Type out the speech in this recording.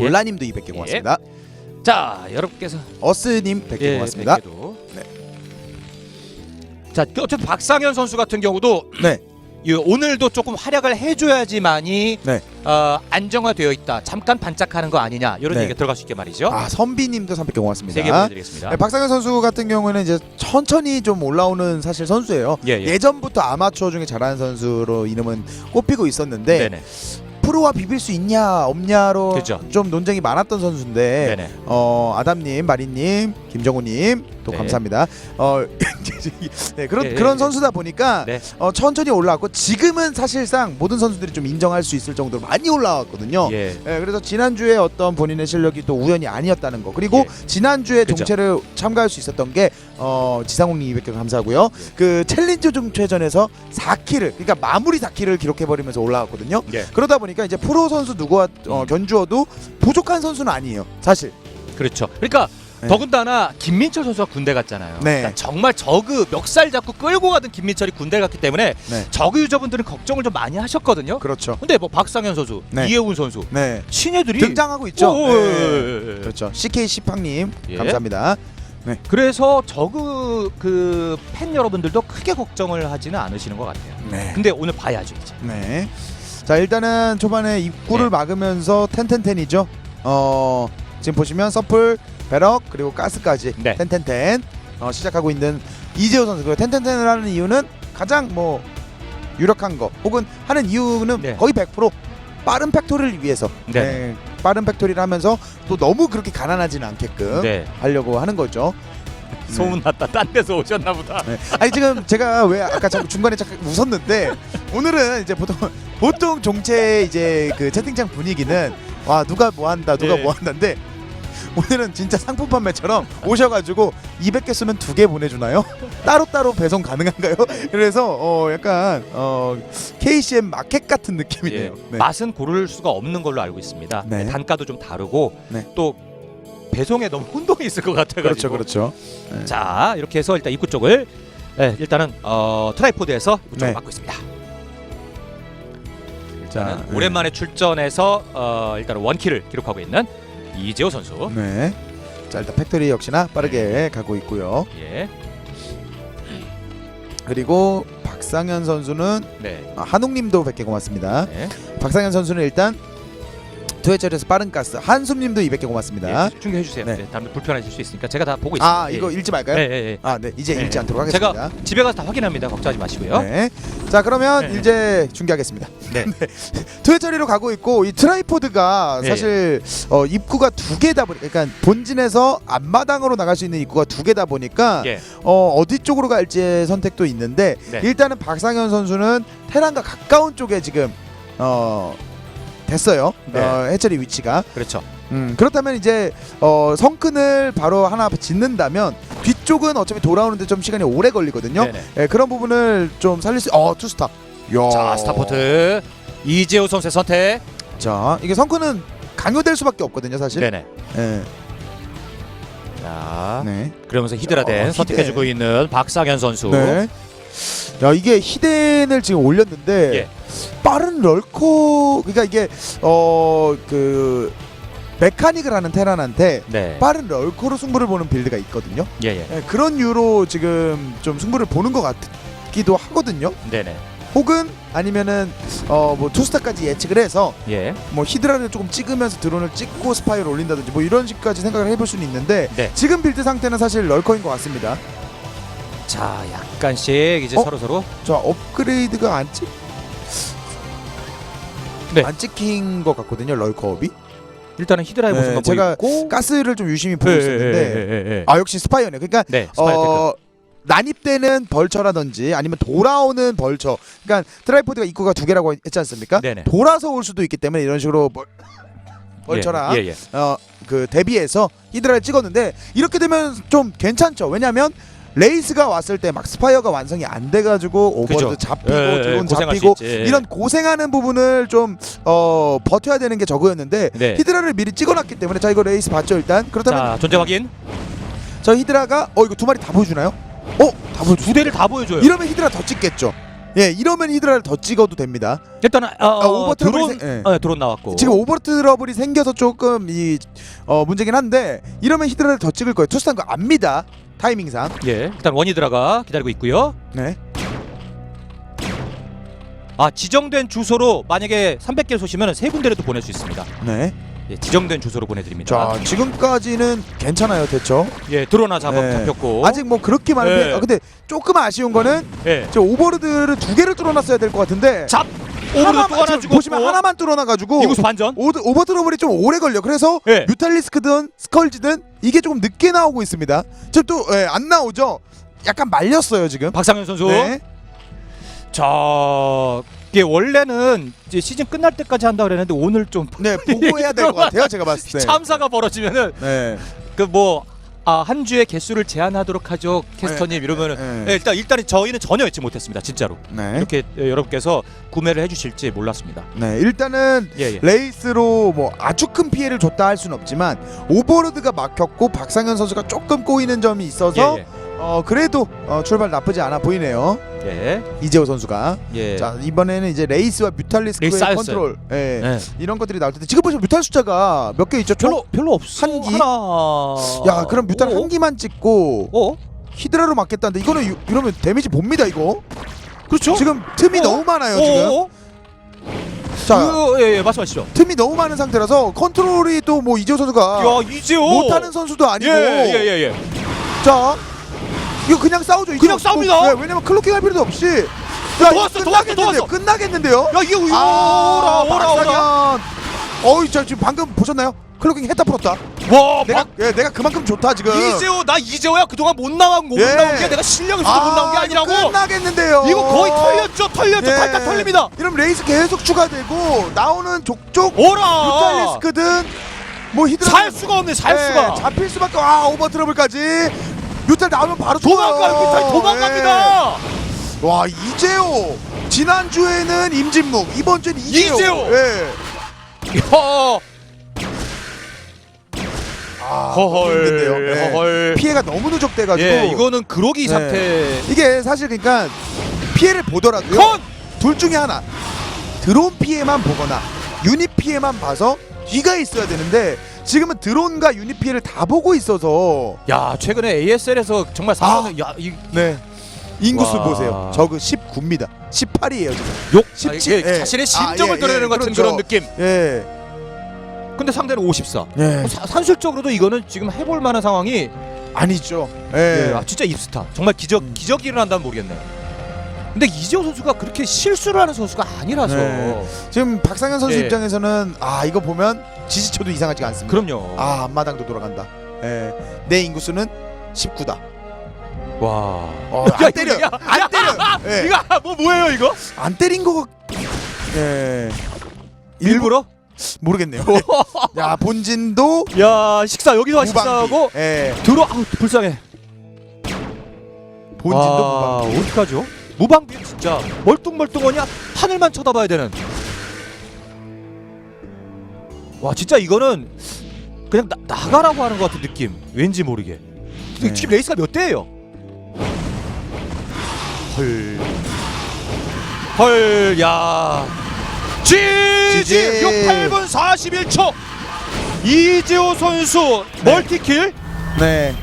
올라님도 200개 고맙습니다. 자 여러분께서 어스님 100개 예, 고맙습니다. 100개도. 네. 자 어쨌든 박상현 선수 같은 경우도 네. 이 오늘도 조금 활약을 해줘야지만이 네. 어, 안정화되어 있다. 잠깐 반짝하는 거 아니냐 이런 네. 얘기가 들어갈 수 있게 말이죠. 아 선비님도 300개 세 고맙습니다. 개 보내드리겠습니다. 네, 박상현 선수 같은 경우는 이제 천천히 좀 올라오는 사실 선수예요. 예, 예. 예 전부터 아마추어 중에 잘하는 선수로 이름은 꼽히고 있었는데 네네. 프로와 비빌 수 있냐 없냐로 그죠. 좀 논쟁이 많았던 선수인데 네네. 어 아담님, 마리님, 김정우님 또 네. 감사합니다. 어 네, 그런 예, 그런 예, 선수다 보니까 네. 어, 천천히 올라왔고 지금은 사실상 모든 선수들이 좀 인정할 수 있을 정도로 많이 올라왔거든요. 예. 예, 그래서 지난주에 어떤 본인의 실력이 또 우연이 아니었다는 거 그리고 지난주에 그죠. 동체를 참가할 수 있었던 게 어, 지상홍님 200개 감사하고요 예. 그 챌린저 중체전에서 4킬을 그러니까 마무리 4킬을 기록해버리면서 올라왔거든요 예. 그러다 보니까 이제 프로 선수 누구와 어, 음. 견주어도 부족한 선수는 아니에요 사실 그렇죠. 그러니까 네. 더군다나 김민철 선수가 군대 갔잖아요. 네. 그러니까 정말 저그 멱살 잡고 끌고 가던 김민철이 군대 갔기 때문에 네. 저그 유저분들은 걱정을 좀 많이 하셨거든요. 그렇죠 근데 뭐 박상현 선수, 네. 이해훈 선수, 네 신예들이 등장하고 있죠 오, 네. 예, 예, 예. 그렇죠 CK 시팡님 예. 감사합니다 그래서 저그 그 팬 여러분들도 크게 걱정을 하지는 않으시는 것 같아요. 네. 근데 오늘 봐야죠 이제. 네. 자 일단은 초반에 입구를 네. 막으면서 텐텐텐이죠. 어 지금 보시면 서플, 배럭 그리고 가스까지 네. 텐텐텐 어, 시작하고 있는 이재호 선수. 그 텐텐텐을 하는 이유는 가장 뭐 유력한 거 혹은 하는 이유는 네. 거의 100% 빠른 팩토리를 위해서. 네. 빠른 팩토리를 하면서 또 너무 그렇게 가난하지는 않게끔 네. 하려고 하는 거죠. 소문 났다. 딴 데서 오셨나 보다. 네. 아니 지금 제가 왜 아까 잠깐 중간에 잠깐 웃었는데 오늘은 이제 보통 보통 종체 이제 그 채팅창 분위기는 와 누가 뭐 한다 누가 예. 뭐 한다인데 오늘은 진짜 상품 판매처럼 오셔가지고 200개 쓰면 두 개 보내주나요? 따로 따로 배송 가능한가요? 그래서 어 약간 어 KCM 마켓 같은 느낌이네요. 예. 맛은 고를 수가 없는 걸로 알고 있습니다. 네. 단가도 좀 다르고 네. 또 배송에 너무 혼동이 있을 것 같아가지고. 그렇죠, 그렇죠. 자 이렇게 해서 일단 입구 쪽을 네, 일단은 어, 트라이포드에서 입구 쪽을 네. 막고 있습니다. 자, 일단은 네. 오랜만에 출전해서 어, 일단 원킬을 기록하고 있는 이재호 선수. 네. 자 일단 팩토리 역시나 빠르게 가고 있고요. 예. 그리고 박상현 선수는 네. 아, 한웅님도 100개 고맙습니다. 네. 박상현 선수는 일단 투회절에서 빠른 가스 한숨님도 200개 고맙습니다. 예, 중계해 주세요. 네. 네. 다음에 불편하실 수 있으니까 제가 다 보고 있습니다. 아 예, 이거 예. 읽지 말까요? 예, 예, 예. 아 네 이제 네. 읽지 않도록 하겠습니다. 제가 집에 가서 다 확인합니다. 걱정하지 마시고요. 네. 자 그러면 네. 이제 중계하겠습니다. 네. 투회처리로 가고 있고 이 트라이포드가 예, 사실 어, 입구가 두 개다 보니까 그러니까 본진에서 앞마당으로 나갈 수 있는 입구가 두 개다 보니까 예. 어, 어디 쪽으로 갈지의 선택도 있는데 네. 일단은 박상현 선수는 테란과 가까운 쪽에 지금 어, 됐어요. 네. 어, 해처리 위치가. 그렇죠. 음, 그렇다면 이제 어, 성큰을 바로 하나 짓는다면 뒤쪽은 어차피 돌아오는데 좀 시간이 오래 걸리거든요. 네네. 예, 그런 부분을 좀 살릴 수. 어 투스타. 야. 자 스타포트 이재호 선수의 선택. 자 이게 성큰은 강요될 수밖에 없거든요, 사실. 네네. 예. 자 네. 그러면서 히드라덴 어, 히데. 선택해주고 있는 박상현 선수. 네. 야 이게 히덴을 지금 올렸는데 예. 빠른 럴코 그러니까 이게 어 그 메카닉을 하는 테란한테 네. 빠른 럴코로 승부를 보는 빌드가 있거든요. 예예. 예, 그런 이유로 지금 좀 승부를 보는 것 같기도 하거든요. 네네. 혹은 아니면은 어 뭐 투스타까지 예측을 해서 예. 뭐 히드라를 조금 찍으면서 드론을 찍고 스파이를 올린다든지 뭐 이런 식까지 생각을 해볼 수는 있는데 네. 지금 빌드 상태는 사실 럴커인 것 같습니다. 자 약간씩 이제 어? 서로 서로. 자 업그레이드가 안 찍. 네. 안 찍힌 것 같거든요 럴커업이 일단은 히드라의 네, 모습만 제가 보이고. 가스를 좀 유심히 보고 예, 있었는데 예, 예, 예. 아 역시 스파이어네 그러니까 네. 스파이어. 어 난입되는 벌처라든지 아니면 돌아오는 벌처 그러니까 트라이포드가 입구가 두 개라고 했지 않습니까 네네. 돌아서 올 수도 있기 때문에 이런 식으로 벌, 벌처랑 예, 예, 예. 어그 대비해서 히드라를 찍었는데 이렇게 되면 좀 괜찮죠 왜냐하면 레이스가 왔을 때 막 스파이어가 완성이 안 돼가지고 오버로드 그죠. 잡히고 예, 예, 드론 고생할 수 잡히고 있지. 예. 이런 고생하는 부분을 좀 어 버텨야 되는 게 저거였는데 네. 히드라를 미리 찍어놨기 때문에 자 이거 레이스 봤죠 일단 그렇다면 자 존재 확인. 저 히드라가 어 이거 두 마리 다 보여주나요? 어 다 보여주 두 대를 다 보여줘요. 이러면 히드라 더 찍겠죠 예, 이러면 히드라를 더 찍어도 됩니다. 일단은 어, 아, 오버 트러블이 드론 생- 예. 어, 드론 나왔고 지금 오버 트러블이 생겨서 조금 이 어, 문제긴 한데 이러면 히드라를 더 찍을 거예요. 투스탄 거 압니다. 타이밍상. 예 일단 원히드라가 기다리고 있고요. 네. 아 지정된 주소로 만약에 300개를 쏘시면 세 군데를 또 보낼 수 있습니다. 네. 예, 지정된 주소로 보내드립니다. 자, 지금까지는 괜찮아요. 대처. 예 드론 하나 잡아 네. 잡혔고 아직 뭐 그렇게 많은 네. 피- 아, 근데 조금 아쉬운 거는 예. 저 오버로드를 두 개를 뚫어놨어야 될 것 같은데 잡 오버로드 또 하나 지금 주고 보시면 하나만 뚫어놔가지고 이구수 반전. 오드, 오버 트러블이 좀 오래 걸려. 그래서 예. 뮤탈리스크든 스컬지든 이게 조금 늦게 나오고 있습니다. 지금 또안 나오죠. 약간 말렸어요 지금. 박상현 선수. 네. 자 이게 원래는 이제 시즌 끝날 때까지 한다 그랬는데 오늘 좀 네 보고 해야 될 것 같아요. 제가 봤을 때. 참사가 벌어지면은 네. 그 뭐 아, 한 주의 개수를 제한하도록 하죠 캐스터님 이러면은 네. 예, 일단 일단은 저희는 전혀 잊지 못했습니다 진짜로 네. 이렇게 예, 여러분께서 구매를 해주실지 몰랐습니다. 네. 일단은 예, 예. 레이스로 뭐 아주 큰 피해를 줬다 할 수는 없지만 오버로드가 막혔고 박상현 선수가 조금 꼬이는 점이 있어서 예, 어 그래도 어, 출발 나쁘지 않아 보이네요. 예, 이재호 선수가. 예. 자 이번에는 이제 레이스와 뮤탈리스크의 레이스 쌓였어요. 컨트롤 예. 예. 이런 것들이 나올 텐데 지금 보시면 뮤탈 숫자가 몇 개 있죠? 총? 별로 별로 없어. 한 기? 하나. 야 그럼 뮤탈 어? 한 기만 찍고 어? 히드라로 맞겠다는데 이거는 유- 이러면 데미지 봅니다 이거. 그렇죠? 지금 틈이 어? 너무 많아요 어? 지금. 어? 자 그, 예, 예, 말씀하시죠. 틈이 너무 많은 상태라서 컨트롤이 또 뭐 이재호 선수가 야 이제요. 못하는 선수도 아니고. 예, 예, 예, 예. 자 이거 그냥 싸우죠. 이거 그냥 싸웁니다. 네, 왜냐면 클로킹 할 필요도 없이. 야더 왔어, 더 왔어, 더 끝나겠는데요. 왔어. 끝나겠는데요. 야 이게 오라 아, 오라 오라. 박상현. 어이 저 지금 방금 보셨나요? 클로킹 했다 풀었다. 와 내가 박 예, 내가 그만큼 좋다 지금. 이재호 나 이재호야 그동안 못 나온 못 예. 나온 게 내가 실력이 있어서 못 나온 게 아, 아니라고. 끝나겠는데요. 이거 거의 털렸죠 털렸죠 예. 탈탈 털립니다. 이러면 레이스 계속 추가되고 나오는 족족 오라. 뮤탈리스크든 뭐 히드라 살 수가 없네 살 예, 수가. 잡힐 수밖에 아 오버 트러블까지 뮤탈 나오면 바로 도망가요. 뮤탈 도망갑니다. 예. 와 이재호 지난 주에는 임진묵 이번 주는 이재호. 이재호. 예. 야. 아, 힘든데요. 허헐 예. 허헐. 피해가 너무 누적돼가지고 예 이거는 그러기 네. 상태. 이게 사실 그러니까 피해를 보더라도요. 컨. 둘 중에 하나 드론 피해만 보거나 유닛 피해만 봐서 뒤가 있어야 되는데 지금은 드론과 유닛 피해를 다 보고 있어서 야 최근에 ASL에서 정말 상황을 야이 네 인구수 와. 보세요 저그 19입니다 18이에요 지금 욕. 17, 아, 예. 자신의 아, 심정을 예, 드러내는 예, 같은 그렇죠. 그런 느낌. 예. 근데 상대는 54. 예. 사- 산술적으로도 이거는 지금 해볼 만한 상황이 아니죠 예. 예, 아, 진짜 입스타. 정말 기적 기적이 일어난다면 모르겠네요. 근데 이재호 선수가 그렇게 실수를 하는 선수가 아니라서 네. 지금 박상현 선수 예. 입장에서는 아 이거 보면 지지쳐도 이상하지가 않습니다 그럼요. 아 앞마당도 돌아간다 예. 내 인구수는 19다 와. 어, 야, 안 때려 야, 안 야, 때려 예. 이거 뭐 뭐예요 이거? 안 때린 거 예. 일부러? 모르겠네요. 야 본진도 야 식사 여기서 무방비. 식사하고 예. 들어 아우 불쌍해. 본진도 와, 무방비. 어떡하죠? 무방비 진짜 멀뚱멀뚱하니 하늘만 쳐다봐야 되는. 와 진짜 이거는 그냥 나, 나가라고 하는 것 같은 느낌. 왠지 모르게. 네. 지금 레이스가 몇 대예요? 헐. 헐, 야. GG! GG. 6, 8분 41초. 이재호 선수 멀티킬. 네.